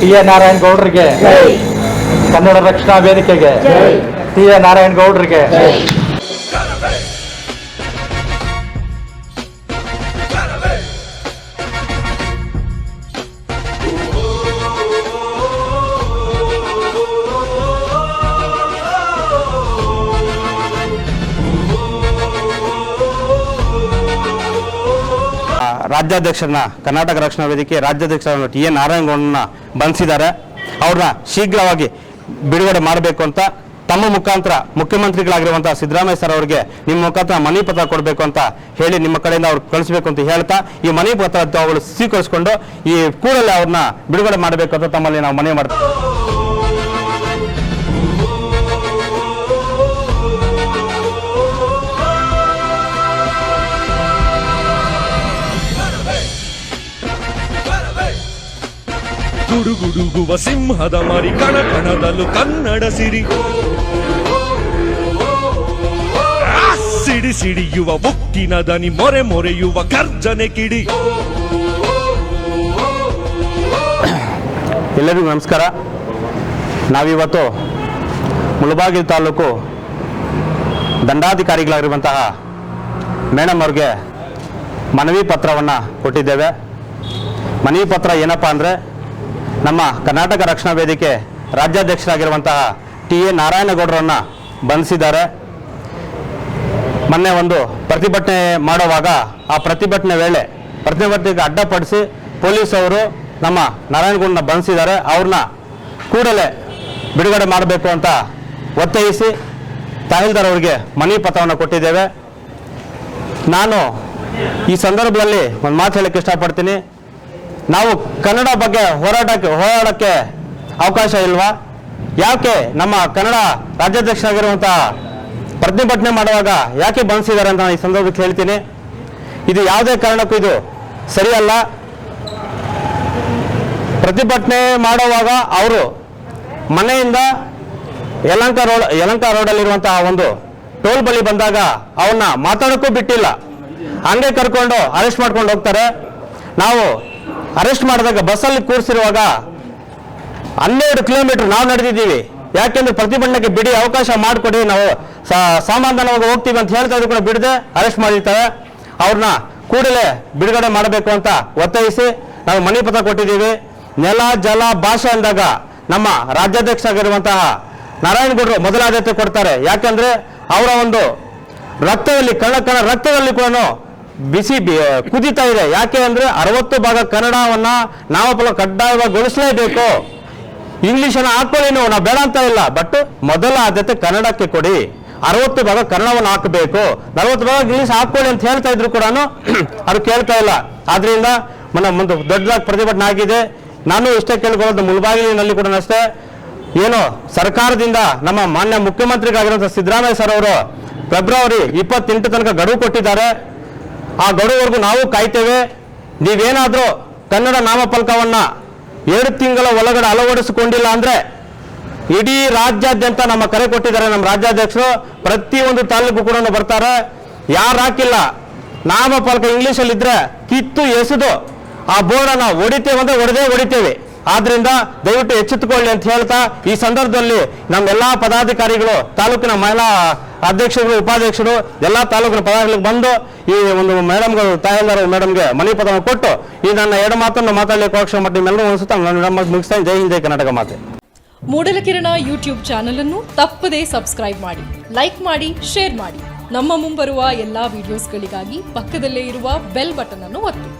T A Narayana ಗೌಡ್ರಿಗೆ. ಕನ್ನಡ ರಕ್ಷಣಾ ವೇದಿಕೆಗೆ. T A Narayana ಗೌಡ್ರಿಗೆ. ರಾಜ್ಯಾಧ್ಯಕ್ಷರನ್ನ, ಕರ್ನಾಟಕ ರಕ್ಷಣಾ ವೇದಿಕೆ ರಾಜ್ಯಾಧ್ಯಕ್ಷರನ್ನು ಟಿ. ಎನ್. ನಾರಾಯಣಗೌಡನ ಬಂಧಿಸಿದ್ದಾರೆ. ಅವ್ರನ್ನ ಶೀಘ್ರವಾಗಿ ಬಿಡುಗಡೆ ಮಾಡಬೇಕು ಅಂತ ತಮ್ಮ ಮುಖಾಂತರ ಮುಖ್ಯಮಂತ್ರಿಗಳಾಗಿರುವಂತಹ ಸಿದ್ದರಾಮಯ್ಯ ಸರ್ ಅವರಿಗೆ ನಿಮ್ಮ ಮುಖಾಂತರ ಮನವಿ ಪತ್ರ ಕೊಡಬೇಕು ಅಂತ ಹೇಳಿ ನಿಮ್ಮ ಕಡೆಯಿಂದ ಅವ್ರು ಕಳಿಸಬೇಕು ಅಂತ ಹೇಳ್ತಾ ಈ ಮನವಿ ಪತ್ರ ಅವಳು ಸ್ವೀಕರಿಸಿಕೊಂಡು ಈ ಕೂಡಲೇ ಅವ್ರನ್ನ ಬಿಡುಗಡೆ ಮಾಡಬೇಕು ಅಂತ ತಮ್ಮಲ್ಲಿ ನಾವು ಮನವಿ ಮಾಡ್ತೀವಿ. ಗುಡುಗುಡುಗುವ ಸಿಂಹದ ಮರಿ ಕಣ ಕಣದಲ್ಲೂ ಕನ್ನಡ ಸಿರಿ. ಸಿಡಿ ಸಿಡಿಯುವ ಉಕ್ಕಿನ ದನಿ ಮೊರೆ ಮೊರೆಯುವ ಗರ್ಜನೆ ಕಿಡಿ. ಎಲ್ಲರಿಗೂ ನಮಸ್ಕಾರ. ನಾವಿವತ್ತು ಮುಳಬಾಗಿಲು ತಾಲೂಕು ದಂಡಾಧಿಕಾರಿಗಳಾಗಿರುವಂತಹ ಮೇಡಮ್ ಅವ್ರಿಗೆ ಮನವಿ ಪತ್ರವನ್ನು ಕೊಟ್ಟಿದ್ದೇವೆ. ಮನವಿ ಪತ್ರ ಏನಪ್ಪ ಅಂದರೆ ನಮ್ಮ ಕರ್ನಾಟಕ ರಕ್ಷಣಾ ವೇದಿಕೆ ರಾಜ್ಯಾಧ್ಯಕ್ಷರಾಗಿರುವಂತಹ ಟಿ ಎ ನಾರಾಯಣಗೌಡರನ್ನು ಬಂಧಿಸಿದ್ದಾರೆ. ಮೊನ್ನೆ ಒಂದು ಪ್ರತಿಭಟನೆ ಮಾಡುವಾಗ ಆ ಪ್ರತಿಭಟನೆ ವೇಳೆ ಪ್ರತಿಭಟನೆಗೆ ಅಡ್ಡಪಡಿಸಿ ಪೊಲೀಸ್ ಅವರು ನಮ್ಮ ನಾರಾಯಣಗೌಡನ ಬಂಧಿಸಿದ್ದಾರೆ. ಅವ್ರನ್ನ ಕೂಡಲೇ ಬಿಡುಗಡೆ ಮಾಡಬೇಕು ಅಂತ ಒತ್ತಾಯಿಸಿ ತಹಸೀಲ್ದಾರ್ ಅವರಿಗೆ ಮನವಿ ಪತ್ರವನ್ನು ಕೊಟ್ಟಿದ್ದೇವೆ. ನಾನು ಈ ಸಂದರ್ಭದಲ್ಲಿ ಒಂದು ಮಾತು ಹೇಳಕ್ಕೆ ಇಷ್ಟಪಡ್ತೀನಿ. ನಾವು ಕನ್ನಡ ಬಗ್ಗೆ ಹೋರಾಟಕ್ಕೆ, ಹೋರಾಡಕ್ಕೆ ಅವಕಾಶ ಇಲ್ವಾ? ಯಾಕೆ ನಮ್ಮ ಕನ್ನಡ ರಾಜ್ಯಾಧ್ಯಕ್ಷರಾಗಿರುವಂತಹ ಪ್ರತಿಭಟನೆ ಮಾಡುವಾಗ ಯಾಕೆ ಬಂಧಿಸಿದ್ದಾರೆ ಅಂತ ನಾನು ಈ ಸಂದರ್ಭಕ್ಕೆ ಹೇಳ್ತೀನಿ. ಇದು ಯಾವುದೇ ಕಾರಣಕ್ಕೂ ಇದು ಸರಿಯಲ್ಲ. ಪ್ರತಿಭಟನೆ ಮಾಡುವಾಗ ಅವರು ಮನೆಯಿಂದ ಯಲಂಕ ರೋಡ್, ಯಲಂಕ ರೋಡಲ್ಲಿರುವಂತಹ ಒಂದು ಟೋಲ್ ಬಳಿ ಬಂದಾಗ ಅವನ್ನ ಮಾತಾಡೋಕ್ಕೂ ಬಿಟ್ಟಿಲ್ಲ. ಹಂಗೆ ಕರ್ಕೊಂಡು ಅರೆಸ್ಟ್ ಮಾಡ್ಕೊಂಡು ಹೋಗ್ತಾರೆ. ನಾವು ಅರೆಸ್ಟ್ ಮಾಡಿದಾಗ ಬಸ್ಸಲ್ಲಿ ಕೂರಿಸಿರುವಾಗ ಹನ್ನೆರಡು ಕಿಲೋಮೀಟರ್ ನಾವು ನಡೆದಿದ್ದೀವಿ. ಯಾಕೆಂದ್ರೆ ಪ್ರತಿಭಟನೆಗೆ ಬಿಡಿ ಅವಕಾಶ ಮಾಡಿಕೊಡಿ, ನಾವು ಸಮಾಧಾನವಾಗಿ ಹೋಗ್ತೀವಿ ಅಂತ ಹೇಳ್ತಾ ಕೂಡ ಬಿಡದೆ ಅರೆಸ್ಟ್ ಮಾಡಿರ್ತಾರೆ. ಅವ್ರನ್ನ ಕೂಡಲೇ ಬಿಡುಗಡೆ ಮಾಡಬೇಕು ಅಂತ ಒತ್ತಾಯಿಸಿ ನಾವು ಮನವಿ ಪತ್ರ ಕೊಟ್ಟಿದ್ದೀವಿ. ನೆಲ, ಜಲ, ಭಾಷೆ ಅಂದಾಗ ನಮ್ಮ ರಾಜ್ಯಾಧ್ಯಕ್ಷ ಆಗಿರುವಂತಹ ನಾರಾಯಣಗೌಡರು ಮೊದಲ ಆದ್ಯತೆ ಕೊಡ್ತಾರೆ. ಯಾಕಂದ್ರೆ ಅವರ ಒಂದು ರಕ್ತದಲ್ಲಿ ಕಣ ಕಣ ರಕ್ತದಲ್ಲಿ ಕೂಡ ಬಿಸಿ ಕುದಿತಾ ಇದೆ. ಯಾಕೆ ಅಂದ್ರೆ ಅರವತ್ತು ಭಾಗ ಕನ್ನಡವನ್ನ ನಾಮಫಲ ಕಡ್ಡಾಯಗೊಳಿಸಲೇಬೇಕು ಅನ್ನ ಹಾಕೊಳ್ಳಿ ನೋವು ನಾವು ಬೇಡ ಅಂತ ಇಲ್ಲ. ಬಟ್ ಮೊದಲ ಆದ್ಯತೆ ಕನ್ನಡಕ್ಕೆ ಕೊಡಿ. ಅರವತ್ತು ಭಾಗ ಕನ್ನಡವನ್ನು ಹಾಕಬೇಕು. ನಲವತ್ತು ಭಾಗ ಇಂಗ್ಲಿಷ್ ಹಾಕೊಳ್ಳಿ ಅಂತ ಹೇಳ್ತಾ ಇದ್ರು ಕೂಡ ಅದು ಕೇಳ್ತಾ ಇಲ್ಲ. ಆದ್ರಿಂದ ಮನ ಒಂದು ದೊಡ್ಡದಾಗಿ ಪ್ರತಿಭಟನೆ ಆಗಿದೆ. ನಾನು ಇಷ್ಟೇ ಕೇಳ್ಕೊಳ್ಳೋದು ಮುಳಬಾಗಿಲಿನಲ್ಲಿ ಕೂಡ ಅಷ್ಟೇ. ಏನು, ಸರ್ಕಾರದಿಂದ ನಮ್ಮ ಮಾನ್ಯ ಮುಖ್ಯಮಂತ್ರಿಗಾಗಿರುವಂತಹ ಸಿದ್ದರಾಮಯ್ಯ ಸರ್ ಅವರು ಫೆಬ್ರವರಿ ಇಪ್ಪತ್ತೆಂಟು ತನಕ ಗಡುವು ಕೊಟ್ಟಿದ್ದಾರೆ. ಆ ಗಡುವರೆಗೂ ನಾವು ಕಾಯ್ತೇವೆ. ನೀವೇನಾದರೂ ಕನ್ನಡ ನಾಮಫಲಕವನ್ನ ಎರಡು ತಿಂಗಳ ಒಳಗಡೆ ಅಳವಡಿಸಿಕೊಂಡಿಲ್ಲ ಅಂದ್ರೆ ಇಡೀ ರಾಜ್ಯಾದ್ಯಂತ ನಮ್ಮ ಕರೆ ಕೊಟ್ಟಿದ್ದಾರೆ ನಮ್ಮ ರಾಜ್ಯಾಧ್ಯಕ್ಷರು. ಪ್ರತಿಯೊಂದು ತಾಲೂಕು ಕೂಡ ಬರ್ತಾರೆ. ಯಾರು ಹಾಕಿಲ್ಲ? ನಾಮಫಲಕ ಇಂಗ್ಲೀಷಲ್ಲಿ ಇದ್ರೆ ಕಿತ್ತು ಎಸೆದು ಆ ಬೋರ್ಡನ್ನ ಹೊಡಿತೇವೆ ಅಂದ್ರೆ ಹೊಡೆದೇ ಹೊಡಿತೇವೆ. ಆದ್ರಿಂದ ದಯವಿಟ್ಟು ಎಚ್ಚೆತ್ತುಕೊಳ್ಳಿ ಅಂತ ಹೇಳ್ತಾ ಈ ಸಂದರ್ಭದಲ್ಲಿ ನಮ್ಮೆಲ್ಲಾ ಪದಾಧಿಕಾರಿಗಳು ತಾಲೂಕಿನ ಮಹಿಳಾ ಅಧ್ಯಕ್ಷರು, ಉಪಾಧ್ಯಕ್ಷರು, ಎಲ್ಲಾ ತಾಲೂಕಿನ ಪದಾಧಿಕಾರಿಗಳಿಗೆ ಬಂದು ಈ ಒಂದು ಮೇಡಮ್ಗಳು ತಾಯಂದಾರ ಮೇಡಮ್ಗೆ ಮನೆ ಪದವನ್ನು ಕೊಟ್ಟು ಈ ನನ್ನ ಎರಡು ಮಾತನ್ನು ಮಾತಾಡಲಿಕ್ಕೆ ಅವಕಾಶ ಮಾಡಿ ನಿಮ್ಮೆಲ್ಲರೂ ಅನಿಸುತ್ತಾ. ನಾನು ನಮ್ಮ ಮುಗಿಸ್ತಾ ಜೈ ಹಿಂದ್, ಜೈ ಕರ್ನಾಟಕ ಮಾತೆ. ಮೂಡಲಕಿರಣ ಯೂಟ್ಯೂಬ್ ಚಾನಲ್ ಅನ್ನು ತಪ್ಪದೇ ಸಬ್ಸ್ಕ್ರೈಬ್ ಮಾಡಿ, ಲೈಕ್ ಮಾಡಿ, ಶೇರ್ ಮಾಡಿ. ನಮ್ಮ ಮುಂಬರುವ ಎಲ್ಲಾ ವಿಡಿಯೋಸ್ಗಳಿಗಾಗಿ ಪಕ್ಕದಲ್ಲೇ ಇರುವ ಬೆಲ್ ಬಟನ್ ಅನ್ನು ಒತ್ತಿ.